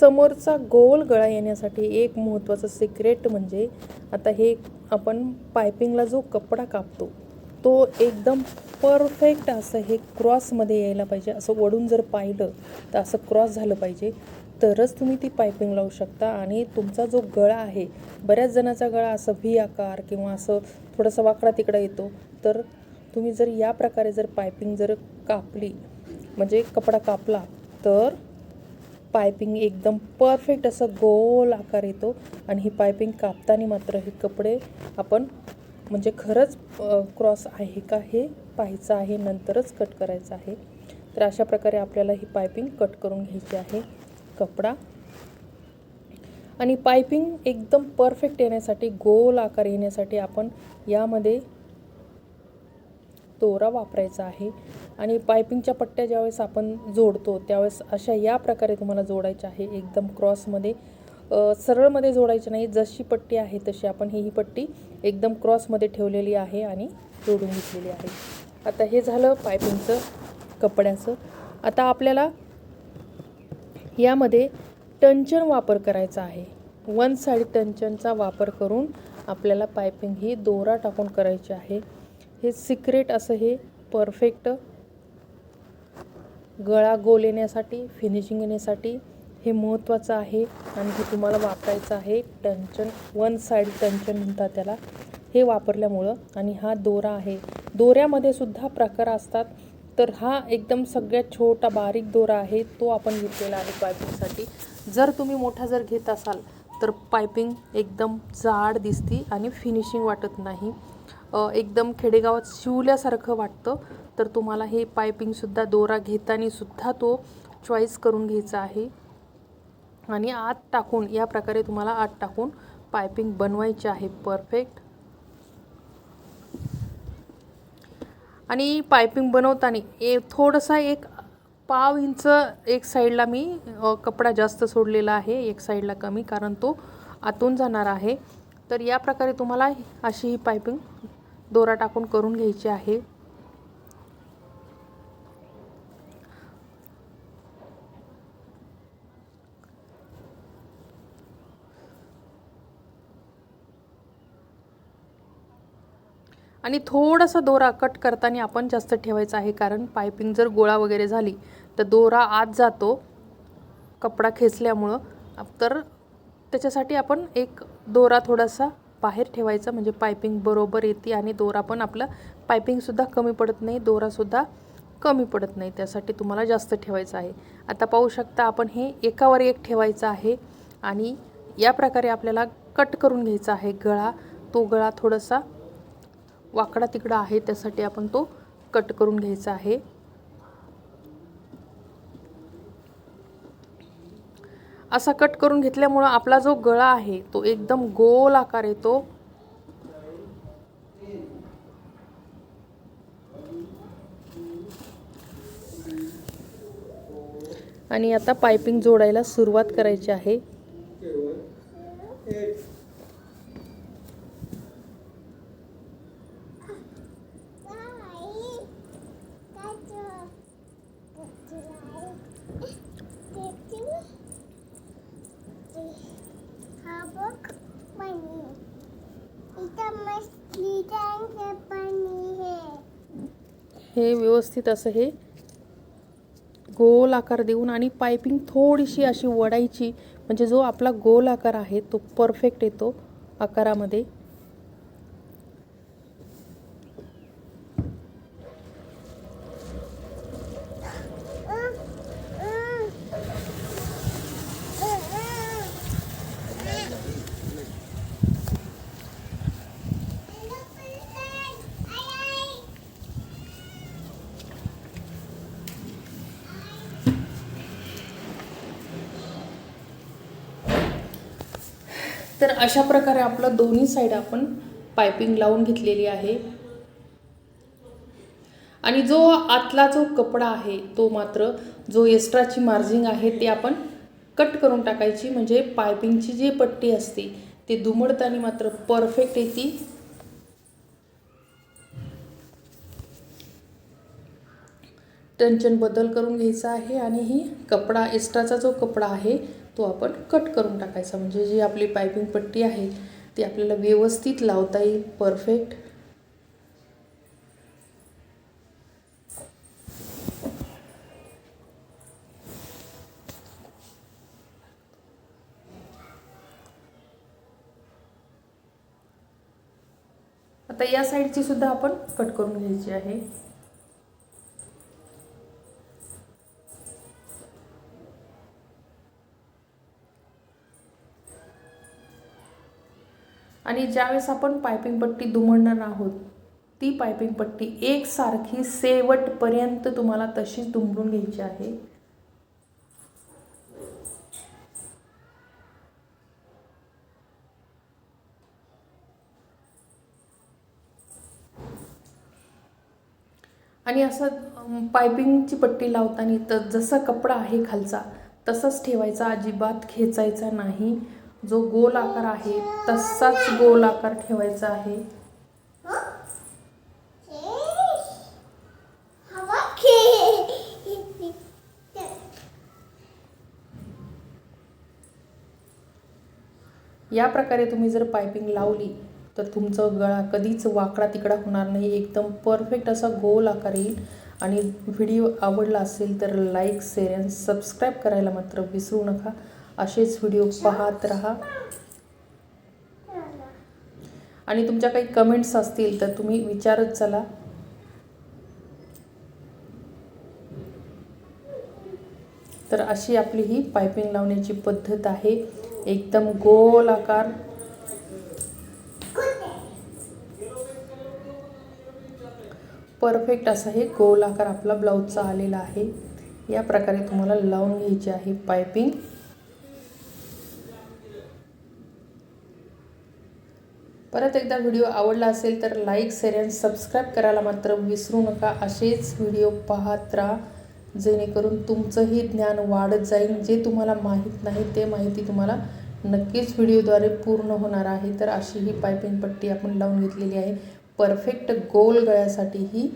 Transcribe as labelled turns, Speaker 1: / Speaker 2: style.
Speaker 1: समोरचा गोल गळा येण्यासाठी एक महत्त्वाचं सिक्रेट म्हणजे आता हे आपण पायपिंगला जो कपडा कापतो तो एकदम परफेक्ट असं हे क्रॉसमध्ये यायला पाहिजे. असं वडून जर पाहिलं तर असं क्रॉस झालं पाहिजे. तरच तुम्ही ती पायपिंग लावू शकता आणि तुमचा जो गळा आहे बऱ्याच जणाचा गळा असं व्ही आकार किंवा असं थोडासा वाकडा तिकडा येतो. तर तुम्ही जर या प्रकारे जर पायपिंग जर कापली म्हणजे कपडा कापला तर पायपिंग एकदम परफेक्ट असं गोल आकार येतो आणि ही पायपिंग कापताना मात्र हे कपडे आपण म्हणजे खरंच क्रॉस आहे का हे पाहायचं आहे नंतरच कट करायचं आहे. तर अशा प्रकारे आपल्याला ही पायपिंग कट करून घ्यायची आहे कपडा. आणि पायपिंग एकदम परफेक्ट येण्यासाठी गोल आकार येण्यासाठी आपण यामध्ये दोरा वापरायचा आहे. आणि पायपिंगच्या पट्ट्या ज्यावेळेस आपण जोडतो त्यावेळेस अशा या प्रकारे तुम्हाला जोडायच्या आहे एकदम क्रॉसमध्ये. सरळमध्ये जोडायची नाही जशी पट्टी आहे तशी आपण ही ही पट्टी एकदम क्रॉसमध्ये ठेवलेली आहे आणि जोडून घेतलेली आहे. आता हे झालं पायपिंगचं कपड्याचं. आता आपल्याला यामध्ये टंचन वापर करायचा आहे. वन साईड टंचनचा वापर करून आपल्याला पायपिंग ही दोरा टाकून करायची आहे. हे सिक्रेट असं हे परफेक्ट गळा गोल येण्यासाठी फिनिशिंग येण्यासाठी हे महत्त्वाचं आहे. आणि हे तुम्हाला वापरायचं आहे टंचन वन साईड टंचन म्हणतात त्याला. हे वापरल्यामुळं आणि हा दोरा आहे. दोऱ्यामध्ये सुद्धा प्रकार असतात. तर हा एकदम सगळ्यात छोटा बारीक दोरा आहे तो आपण घेतलेला आहे पायपिंगसाठी जर तुम्ही मोठा जर घेत असाल तर पायपिंग एकदम जाड दिसती आणि फिनिशिंग वाटत नाही. एकदम खेडेगावात शिवल्यासारखं वाटतं. तर तुम्हाला हे पायपिंगसुद्धा दोरा घेताना सुद्धा तो चॉईस करून घ्यायचा आहे. आणि आत टाकून या प्रकारे तुम्हाला आत टाकून पायपिंग बनवायची आहे. परफेक्ट आणि पायपिंग बनवताना ए थोडंसा एक पाव इंच एक साईडला मी कपडा जास्त सोडलेला आहे. एक साईडला कमी कारण तो आतून जाणार आहे. तर या प्रकारे तुम्हाला अशी ही पायपिंग दोरा टाकून करून घ्यायची आहे. आणि थोडासा दोरा कट करताना आपण जास्त ठेवायचा आहे कारण पायपिंग जर गोळा वगैरे झाली तर दोरा आत जातो कपडा खेचल्यामुळं. तर त्याच्यासाठी आपण एक दोरा थोडासा बाहेर ठेवायचं म्हणजे पायपिंग बरोबर येते आणि दोरा पण आपलं पायपिंगसुद्धा कमी पडत नाही दोरासुद्धा कमी पडत नाही. त्यासाठी तुम्हाला जास्त ठेवायचं आहे. आता पाहू शकता आपण हे एकावर एक ठेवायचं आहे आणि या प्रकारे आपल्याला कट करून घ्यायचा आहे गळा. तो गळा थोडासा वाकडा तिकडा आहे त्यासाठी आपण तो कट करून घ्यायचा आहे. असा कट करून घेतल्यामुळं आपला जो गळा आहे तो एकदम गोल आकार येतो. आणि आता पायपिंग जोडायला सुरुवात करायची आहे.
Speaker 2: हा बघ इथं मछली टँक हे
Speaker 1: हे व्यवस्थित असं हे गोल आकार देऊन आणि पायपिंग थोडीशी अशी वडायची. म्हणजे जो आपला गोल आकार आहे तो परफेक्ट येतो आकारामध्ये. तर अशा प्रकारे आपलं दोन्ही साईड आपण पायपिंग लावून घेतलेली आहे. आणि जो आतला जो कपडा आहे तो मात्र जो एक्स्ट्राची मार्जिंग आहे ते आपण कट करून टाकायची. म्हणजे पायपिंगची जी पट्टी असते ती दुमडताना मात्र परफेक्ट येते टेन्शन बदल करून घ्यायचा आहे. आणि ही कपडा एक्स्ट्राचा जो कपडा आहे तो आपण कट करून टाकायचा. म्हणजे जी आपली पायपिंग पट्टी आहे ती आपल्याला व्यवस्थित लावता येईल. परफेक्ट आता या साईडची सुद्धा आपण कट करून घ्यायची आहे. आणि ज्यावेळेस आपण पायपिंग पट्टी दुमडणार आहोत ती पायपिंग पट्टी एकसारखी शेवटपर्यंत तुम्हाला तशीच दुमडून घ्यायची आहे. आणि असं पायपिंगची पट्टी लावताना तर जसा कपडा आहे खालचा तसाच ठेवायचा अजिबात खेचायचा नाही. जो गोल आकार आहे तसाच गोल आकार ठेवायचा आहे. या प्रकारे तुम्ही जर पायपिंग लावली तर तुमचं गळा कधीच वाकडा तिकडा होणार नाही. एकदम परफेक्ट असा गोल आकार येईल. आणि व्हिडिओ आवडला असेल तर लाईक शेअर अँड सबस्क्राईब करायला मात्र विसरू नका. असेच व्हिडिओ पाहत राहा. आणि तुमच्या काही कमेंट्स असतील तर तुम्ही विचारत चला. तर अशी आपली ही पायपिंग लावण्याची पद्धत आहे. एकदम गोल आकार. परफेक्ट असा हे गोल आकार आपला ब्लाऊजचा आलेला आहे. या प्रकारे तुम्हाला लावून घ्यायची आहे पायपिंग परत एकदा व्हिडिओ आवडला असेल तर लाईक शेअर अँड सबस्क्राईब करायला मात्र विसरू नका. असेच व्हिडिओ पाहत राहा जेणेकरून तुमचंही ज्ञान वाढत जाईल. जे तुम्हाला माहीत नाही ते माहिती तुम्हाला नक्कीच व्हिडिओद्वारे पूर्ण होणार आहे. तर अशी ही पायपिंग पट्टी आपण लावून घेतलेली आहे. परफेक्ट गोल गळ्यासाठी ही